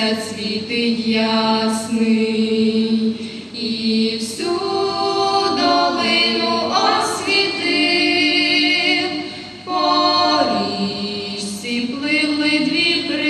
місяць світить ясний і всю долину освітив, по річці пливли дві при.